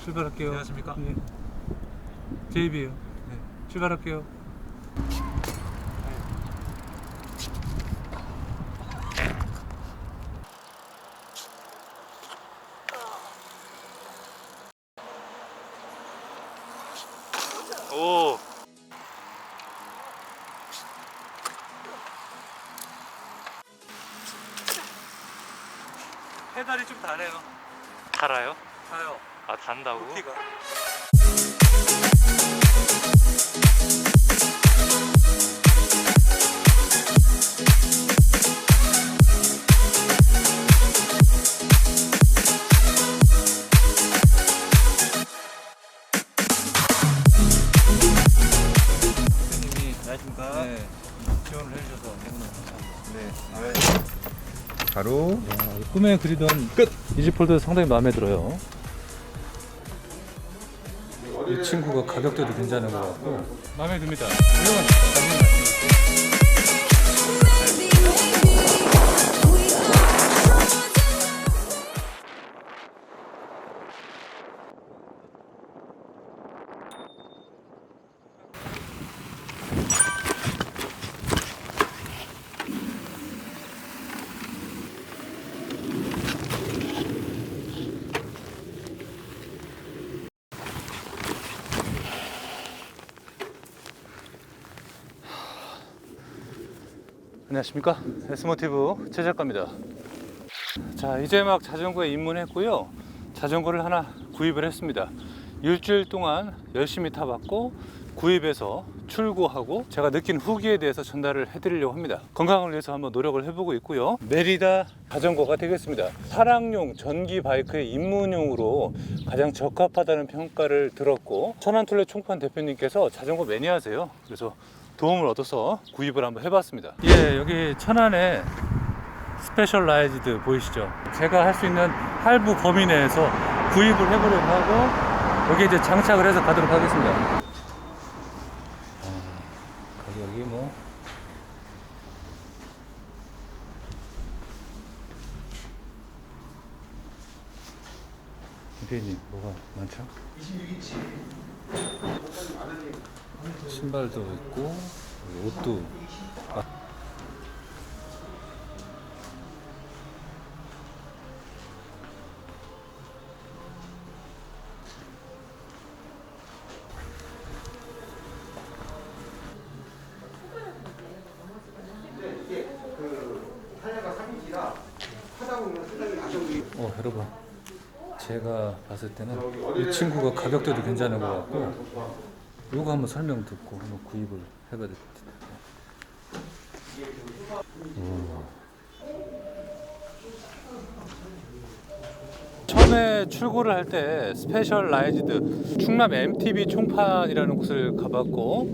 출발할게요. 안녕하십니까? 네. 제이비요. 네. 출발할게요. 오. 페달이 좀 다네요. 달아요? 다요. 아 단다고? 높이가. 선생님이 안녕하십니까. 네, 지원을 해주셔서 너무나 감사합니다. 네. 바로 야, 이 꿈에 그리던 끝! 이지폴드 상당히 마음에 들어요. 이 친구가 가격대도 괜찮은 것 같고 마음에 듭니다. 훌륭한 말씀이 안녕하십니까? S모티브 최 작가입니다. 자 이제 막 자전거에 입문했고요. 자전거를 하나 구입을 했습니다. 일주일 동안 열심히 타봤고 구입해서 출고하고 제가 느낀 후기에 대해서 전달을 해드리려고 합니다. 건강을 위해서 한번 노력을 해보고 있고요. 메리다 자전거가 되겠습니다. 사랑용 전기 바이크의 입문용으로 가장 적합하다는 평가를 들었고 천안툴레 총판 대표님께서 자전거 매니아세요. 그래서 도움을 얻어서 구입을 한번 해봤습니다. 예, 여기 천안에 스페셜라이즈드 보이시죠? 제가 할 수 있는 할부 범위 내에서 구입을 해보려고 하고 여기 이제 장착을 해서 가도록 하겠습니다. 아, 가격이 뭐 대표님 뭐가 많죠? 신발도 있고 옷도 아, 어 여러분 제가 봤을 때는 이 친구가 가격대도 괜찮은 것 같고 요거 한번 설명 듣고 한번 구입을 해봐야 될 것 같아요. 처음에 출고를 할 때 스페셜라이즈드 충남 MTB 총판이라는 곳을 가봤고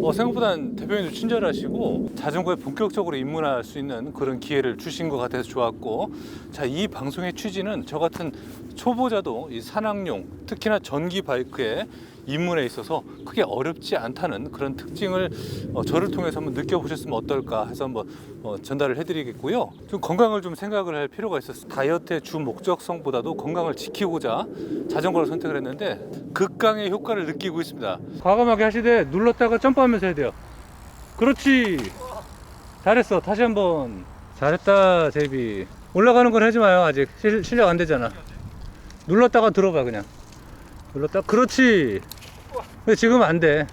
어, 생각보다 대표님도 친절하시고 자전거에 본격적으로 입문할 수 있는 그런 기회를 주신 것 같아서 좋았고 자 이 방송의 취지는 저 같은 초보자도 이 산악용 특히나 전기 바이크에 입문에 있어서 크게 어렵지 않다는 그런 특징을 어, 저를 통해서 한번 느껴보셨으면 어떨까 해서 한번 어, 전달을 해드리겠고요. 좀 건강을 좀 생각을 할 필요가 있었어요. 다이어트의 주 목적성보다도 건강을 지키고자 자전거를 선택을 했는데 극강의 효과를 느끼고 있습니다. 과감하게 하시되 눌렀다가 점프하면서 해야 돼요. 그렇지. 잘했어. 다시 한번. 잘했다, 제이비. 올라가는 건 하지 마요. 아직 실, 실력 안 되잖아. 눌렀다가 들어봐 그냥. 눌렀다. 그렇지. 근데 지금 안 돼.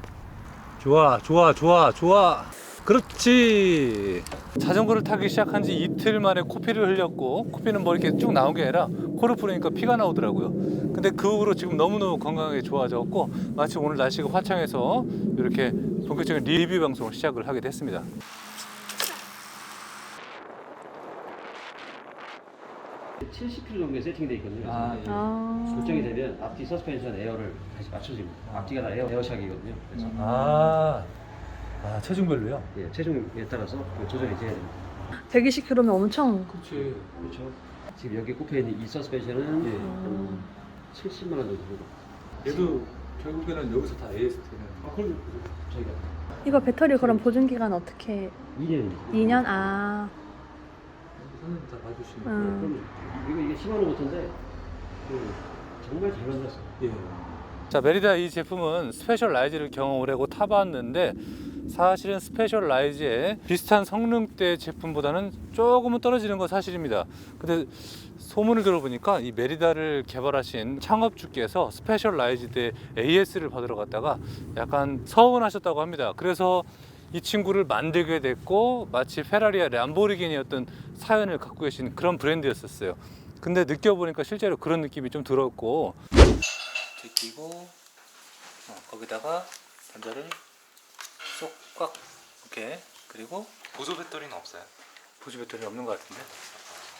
좋아, 좋아, 좋아, 좋아. 그렇지. 자전거를 타기 시작한 지 이틀 만에 코피를 흘렸고, 코피는 뭐 이렇게 쭉 나온 게 아니라 코를 풀으니까 피가 나오더라고요. 근데 그 후로 지금 너무너무 건강하게 좋아졌고, 마치 오늘 날씨가 화창해서 이렇게 본격적인 리뷰 방송을 시작을 하게 됐습니다. 네, 70kg 정도에 세팅되어 있거든요. 아, 그래서 예. 아. 설정이 되면 앞뒤 서스펜션 에어를 다시 맞춰줍니다. 앞뒤가 다 에어, 에어샥이거든요. 그래서 아, 아 체중별로요? 예, 체중에 따라서 조절이 돼야 됩니다. 120kg면 엄청. 그렇지. 그렇죠. 지금 여기 꼽혀 있는 이 서스펜션은 예. 한 70만 원 정도 됩니다. 얘도 결국에는 여기서 다 AST는 아, 그럼 저희가 이거 배터리 그럼 보증 기간 어떻게? 2년입니다. 2년? 아. 선생님 다 봐주시는 음. 그럼 이거 이게 10만 원 버튼데 그 정말 잘 만들었어요. 예. 자 메리다 이 제품은 스페셜 라이즈를 경험을 하고 타봤는데 사실은 스페셜 라이즈의 비슷한 성능대 제품보다는 조금은 떨어지는 건 사실입니다. 근데 소문을 들어보니까 이 메리다를 개발하신 창업주께서 스페셜 라이즈대 AS를 받으러 갔다가 약간 서운하셨다고 합니다. 그래서 이 친구를 만들게 됐고 마치 페라리와 람보르기니였던 사연을 갖고 계신 그런 브랜드였었어요. 근데 느껴보니까 실제로 그런 느낌이 좀 들었고. 제끼고 어, 거기다가 단자를 쏙꽉 이렇게. 그리고 보조 배터리는 없어요? 보조 배터리 없는 것 같은데?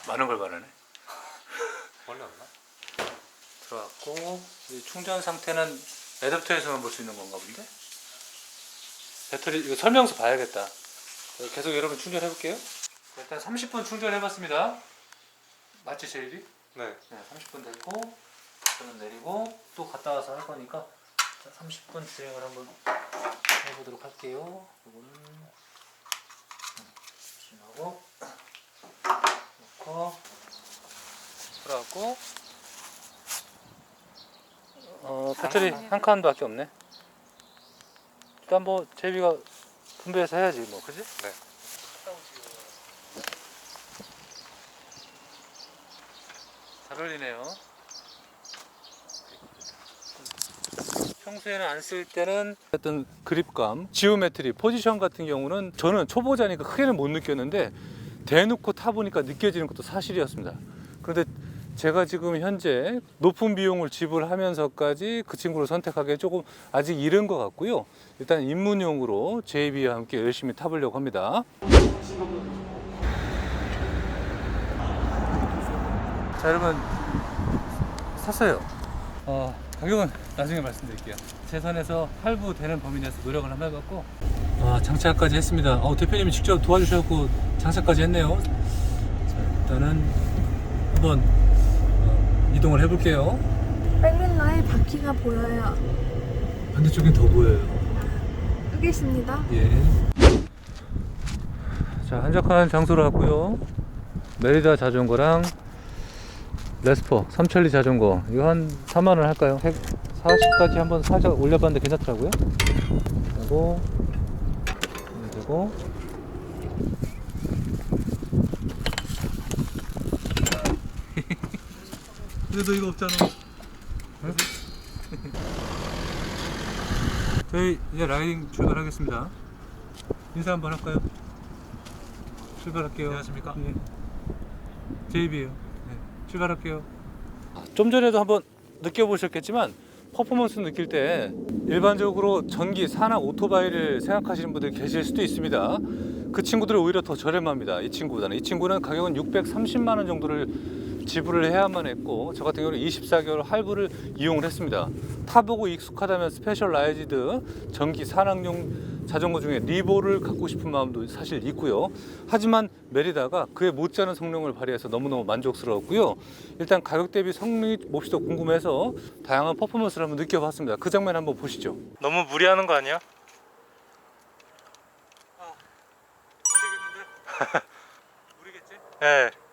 많은 걸 바라네. 원래 없나? 들어갔고 이 충전 상태는 애답터에서만 볼 수 있는 건가 본데? 배터리 이거 설명서 봐야겠다. 계속 여러분 충전해 볼게요 일단 30분 충전해 봤습니다 맞지 제일이? 네. 네, 30분 됐고 저는 내리고 또 갔다 와서 할 거니까 자, 30분 주행을 한번 해보도록 할게요. 이거는 조심하고 놓고 들어갔고 어 배터리 한 칸밖에 없네. 일단 뭐 제비가 분배해서 해야지 뭐 그지? 네. 잘 어울리네요. 평소에는 안 쓸 때는 어떤 그립감, 지오메트리, 포지션 같은 경우는 저는 초보자니까 크게는 못 느꼈는데 대놓고 타보니까 느껴지는 것도 사실이었습니다. 그런데 제가 지금 현재 높은 비용을 지불하면서까지 그 친구를 선택하기에 조금 아직 이른 것 같고요. 일단 입문용으로 JB와 함께 열심히 타보려고 합니다. 자 여러분 샀어요. 어, 가격은 나중에 말씀드릴게요. 제 선에서 할부 되는 범위 내에서 노력을 한번 해봤고 아, 장착까지 했습니다. 어, 대표님이 직접 도와주셔서 장착까지 했네요. 자, 일단은 한번 어, 이동을 해볼게요. 백밀러에 바퀴가 보여요. 반대쪽엔 더 보여요. 끄겠습니다. 예. 자, 한적한 장소로 왔고요. 메리다 자전거랑 레스포, 삼천리 자전거. 이거 한 4만원 할까요? 140까지 한번 살짝 올려봤는데 괜찮더라고요. 그리고, 그리고, 그래도 이거 없잖아. 저희 이제 라이딩 출발하겠습니다. 인사 한번 할까요? 출발할게요. 안녕하십니까? 예. 제이비예요. 네. 출발할게요. 좀 전에도 한번 느껴보셨겠지만 퍼포먼스 느낄 때 일반적으로 전기 산악 오토바이를 생각하시는 분들이 계실 수도 있습니다. 그 친구들은 오히려 더 저렴합니다. 이 친구보다는 이 친구는 가격은 630만 원 정도를 지불을 해야만 했고 저 같은 경우는 24개월 할부를 이용을 했습니다. 타보고 익숙하다면 스페셜 라이즈드 전기 산악용 자전거 중에 리보를 갖고 싶은 마음도 사실 있고요. 하지만 메리다가 그에 못지않은 성능을 발휘해서 너무너무 만족스러웠고요. 일단 가격 대비 성능이 몹시 더 궁금해서 다양한 퍼포먼스를 한번 느껴봤습니다. 그 장면 한번 보시죠. 너무 무리하는 거 아니야? 모르겠지? 네.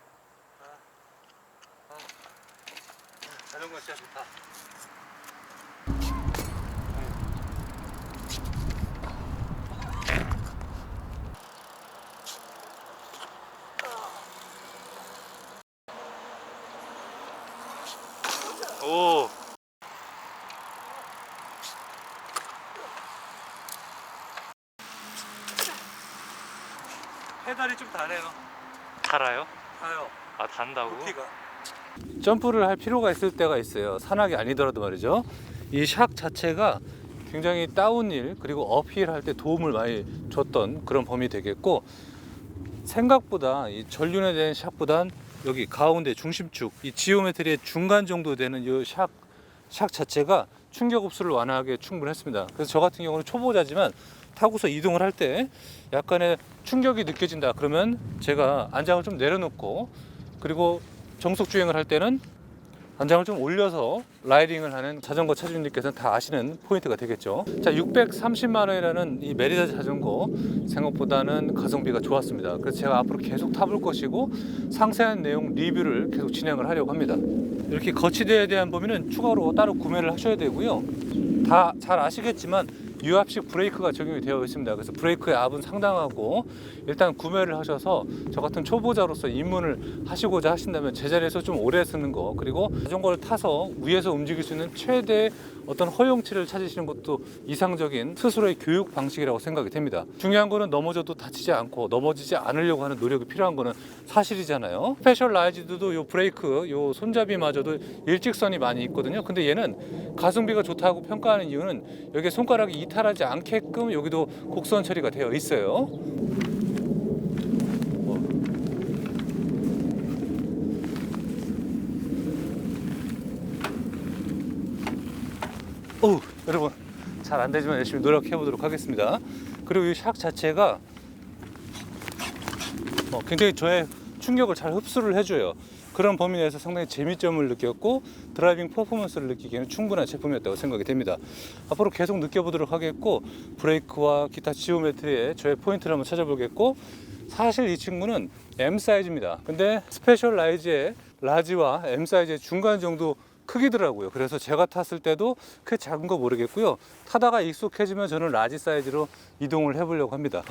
페달이 좀 다네요. 달아요? 다요. 아 단다고? 점프를 할 필요가 있을 때가 있어요. 산악이 아니더라도 말이죠. 이 샥 자체가 굉장히 다운힐 그리고 업힐 할때 도움을 많이 줬던 그런 범위 되겠고 생각보다 이 전륜에 대한 샥보단 여기 가운데 중심축 이 지오메트리의 중간 정도 되는 이 샥, 샥 자체가 충격 흡수를 완화하기에 충분했습니다. 그래서 저 같은 경우는 초보자지만 타고서 이동을 할 때 약간의 충격이 느껴진다 그러면 제가 안장을 좀 내려놓고 그리고 정속 주행을 할 때는 단장을 좀 올려서 라이딩을 하는 자전거 차주님께서는 다 아시는 포인트가 되겠죠. 자, 630만 원이라는 이 메리다 자전거 생각보다는 가성비가 좋았습니다. 그래서 제가 앞으로 계속 타볼 것이고 상세한 내용 리뷰를 계속 진행을 하려고 합니다. 이렇게 거치대에 대한 범위는 추가로 따로 구매를 하셔야 되고요. 다 잘 아시겠지만 유압식 브레이크가 적용이 되어 있습니다. 그래서 브레이크의 압은 상당하고 일단 구매를 하셔서 저 같은 초보자로서 입문을 하시고자 하신다면 제자리에서 좀 오래 쓰는 거 그리고 자전거를 타서 위에서 움직일 수 있는 최대 어떤 허용치를 찾으시는 것도 이상적인 스스로의 교육 방식이라고 생각이 됩니다. 중요한 거는 넘어져도 다치지 않고 넘어지지 않으려고 하는 노력이 필요한 거는 사실이잖아요. 스페셜 라이즈드도 요 브레이크, 요 손잡이마저도 일직선이 많이 있거든요. 근데 얘는 가성비가 좋다고 평가하는 이유는 여기 손가락이 이탈하지 않게끔 여기도 곡선 처리가 되어 있어요. 어 여러분 잘 안 되지만 열심히 노력해 보도록 하겠습니다. 그리고 이 샥 자체가 어, 굉장히 저의 충격을 잘 흡수를 해줘요. 그런 범위 내에서 상당히 재미점을 느꼈고 드라이빙 퍼포먼스를 느끼기에는 충분한 제품이었다고 생각이 됩니다. 앞으로 계속 느껴보도록 하겠고 브레이크와 기타 지오메트리에 저의 포인트를 한번 찾아보겠고 사실 이 친구는 M 사이즈입니다. 근데 스페셜 라이즈의 라지와 M 사이즈의 중간 정도 크기더라고요. 그래서 제가 탔을 때도 크게 작은 거 모르겠고요. 타다가 익숙해지면 저는 라지 사이즈로 이동을 해보려고 합니다.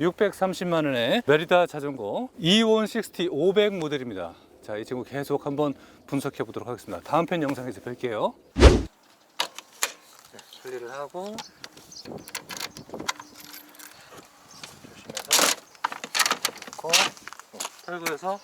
630만 원의 메리다 자전거 E160 500 모델입니다. 자, 이 친구 계속 한번 분석해 보도록 하겠습니다. 다음 편 영상에서 뵐게요. 네, 분리를 하고 조심해서 놓고 어, 털고 해서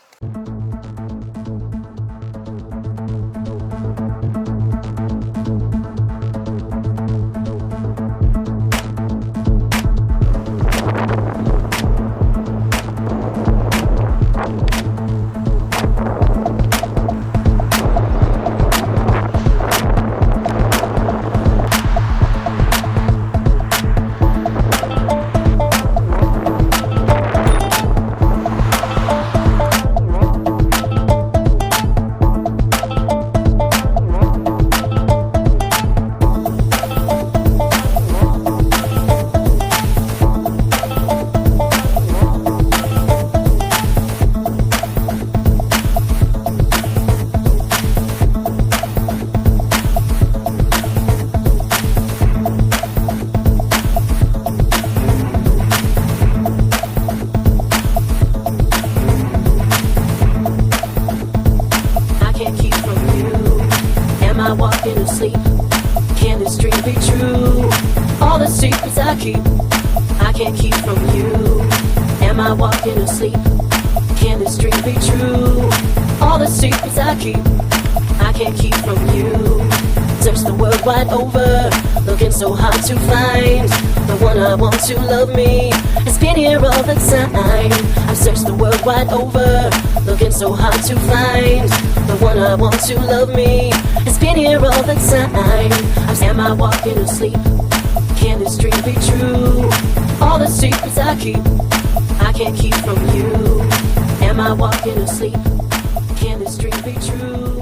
keep, I can't keep from you. Am I walking asleep? Can this dream be true? All the secrets I keep, I can't keep from you. Search the world wide over, looking so hard to find the one I want to love me. It's been here all the time. I've searched the world wide over, looking so hard to find the one I want to love me. It's been here all the time. I'm am I walking asleep? Can this dream be true? All the secrets I keep, I can't keep from you. Am I walking asleep? Can this dream be true?